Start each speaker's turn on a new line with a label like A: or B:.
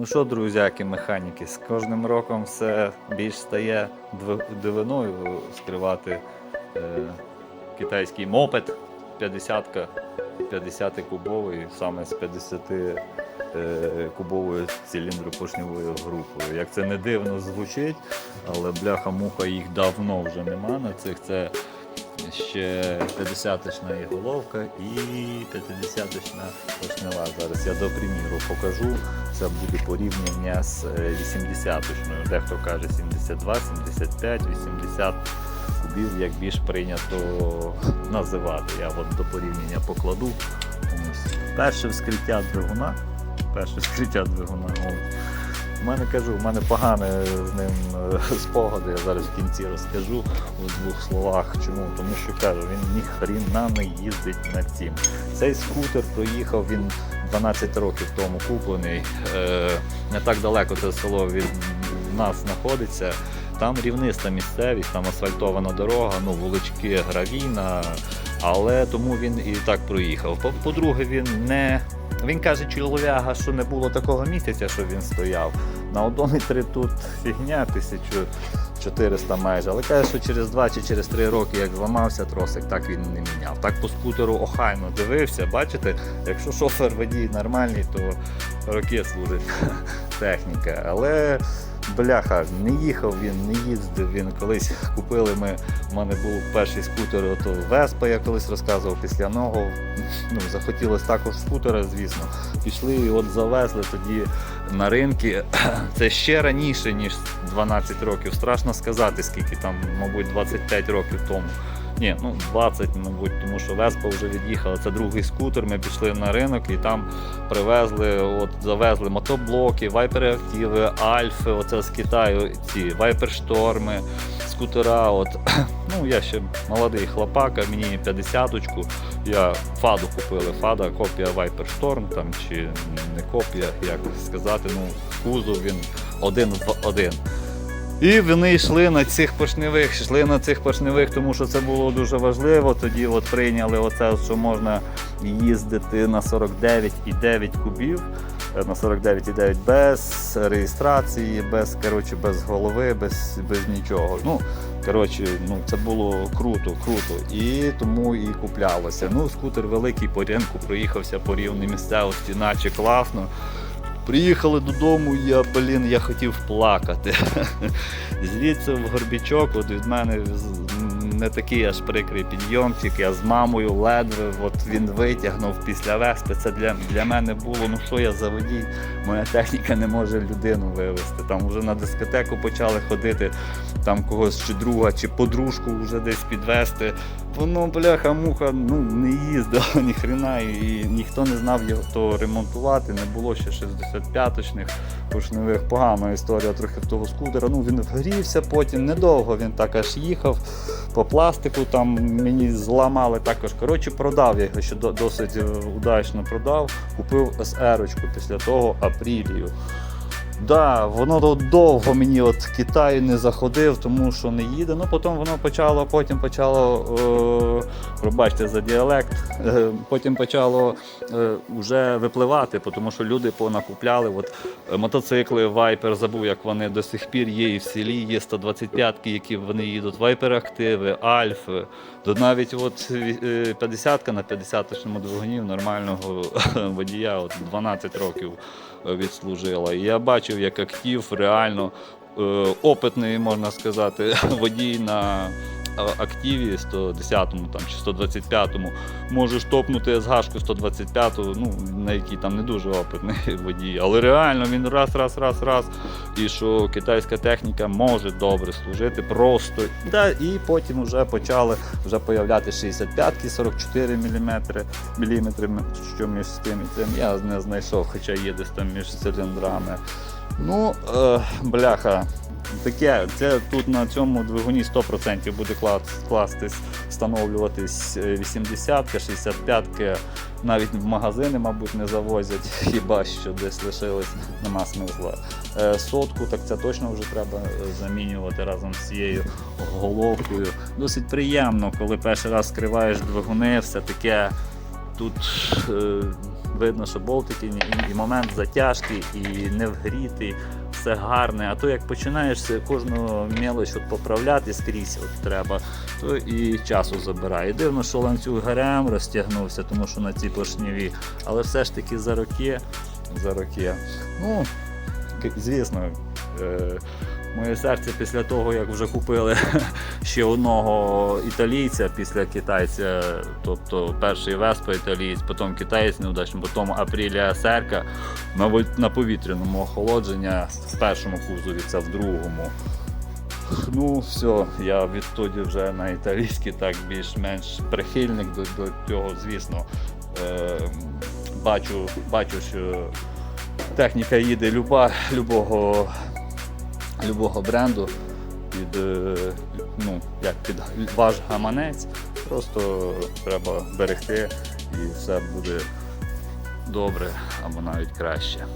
A: Ну що, друзяки, механіки, з кожним роком все більш стає дивиною скривати е, китайський мопед 50-ка, 50 кубовий, саме з 50 е, циліндропоршньовою групою. Як це не дивно звучить, але бляха-муха їх давно вже нема на цих. Це ще 50-точна і головка і 50-точна поршнева. Зараз я до приміру покажу. Це буде порівняння з е, 80-точною. Дехто каже 72, 75, 80 кубів, як більш прийнято називати. Я от до порівняння покладу. Ось. Перше вскриття двигуна. Перше вскриття двигуна. От. У мене кажу, у мене погане з ним е, спогади, я зараз в кінці розкажу у двох словах. Чому? Тому що кажу, він ні хріна не їздить на цім. Цей скутер проїхав він 12 років тому куплений. Е, не так далеко це село від нас знаходиться. Там рівниста місцевість, там асфальтована дорога, ну вулички гравійна, але тому він і так проїхав. По- По-друге, він не. Він каже, чоловіга, що не було такого місяця, що він стояв. На одометрі тут фігня 1400 майже. Але каже, що через 2 чи через 3 роки, як зламався тросик, так він не міняв. Так по скутеру охайно дивився. Бачите, якщо шофер водій нормальний, то роки служить техніка. Але бляха, не їхав він, не їздив він. Колись купили ми. У мене був перший скутер, ото Веспа, я колись розказував після нього. Ну, захотілося також скутера, звісно. Пішли і от завезли тоді на ринки. Це ще раніше, ніж 12 років. Страшно сказати, скільки там, мабуть, 25 років тому. Ні, ну 20, мабуть, тому що Веспа вже від'їхала. Це другий скутер. Ми пішли на ринок і там привезли, от завезли мотоблоки, вайпери активи, альфи, оце з Китаю, ці вайпершторми, скутера. От. Ну, я ще молодий хлопак, а мені 50-очку. Я фаду купили. Фада копія Storm там, чи не копія, як сказати, ну, кузов він один в один. І вони йшли на цих поршневих, йшли на цих поршневих, тому що це було дуже важливо. Тоді от прийняли оце, що можна їздити на 49,9 кубів. е, На 49,9 без реєстрації, без, коротше, без голови, без, без нічого. Ну, коротше, ну, це було круто, круто. І тому і куплялося. Ну, скутер великий по ринку проїхався по рівній місцевості, наче класно. Приїхали додому, я, блін, я хотів плакати. Звідси в Горбічок, от від мене не такий аж прикрий підйомчик, я з мамою ледве от він витягнув після веспи. Це для, для мене було, ну що я за водій, моя техніка не може людину вивезти. Там вже на дискотеку почали ходити, там когось чи друга, чи подружку вже десь підвезти. Воно, бляха, муха, ну не їздило ні хрена, і ніхто не знав його то ремонтувати, не було ще 65-точних поршневих. Погана історія трохи в того скутера. Ну він вгрівся потім, недовго він так аж їхав. По пластику там мені зламали також. Коротше, продав я його ще досить е, удачно продав. Купив SR-очку після того Апрілію. Да, воно довго мені от в Китаї не заходив, тому що не їде. Ну потім воно почало, потім почало, е, пробачте за діалект, е, потім почало е, вже випливати, тому що люди понакупляли. От, е, мотоцикли Viper, забув, як вони до сих пір є і в селі, є 125-ки, які вони їдуть, Viper активи, Альфи. До навіть от е, 50-ка на 50-точному двигуні нормального водія от 12 років е, відслужила. І я бачив, як актив реально е, опитний, можна сказати, водій на е, активі 110-му там, чи 125-му може штопнути СГшку 125-ту, ну, на якій там не дуже опитний водій. Але реально він раз, раз, раз, раз. І що китайська техніка може добре служити просто. Да, і потім вже почали вже появляти 65-ки, 44 мм, міліметри, що між тим і цим. Я не знайшов, хоча є десь там між циліндрами. Ну, е, бляха, таке, це тут на цьому двигуні 100% буде клас- кластись, встановлюватись 80-ка, 65-ки, навіть в магазини, мабуть, не завозять, хіба що десь лишились, нема смисла. Е, Сотку, так це точно вже треба е, замінювати разом з цією головкою. Досить приємно, коли перший раз скриваєш двигуни, все таке тут е, видно, що болтики і, і момент затяжки, і не вгрітий, все гарне. А то як починаєш кожну мелоч от поправляти скрізь от треба, то і часу забирає. Дивно, що ланцюг ГРМ розтягнувся, тому що на цій поршневі, але все ж таки за роки, за роки. Ну, звісно. Е- Моє серце після того, як вже купили ще одного італійця після китайця, тобто перший Веспа італієць, потім китаєць неудачний, потім Апрілія Серка, на повітряному охолодження в першому кузові, це в другому. Ну, все, я відтоді вже на італійський так більш-менш прихильник до, до цього, звісно. Е, бачу, бачу, що техніка їде люба, любого любого бренду під, е, ну, як під ваш гаманець. Просто треба берегти і все буде добре або навіть краще.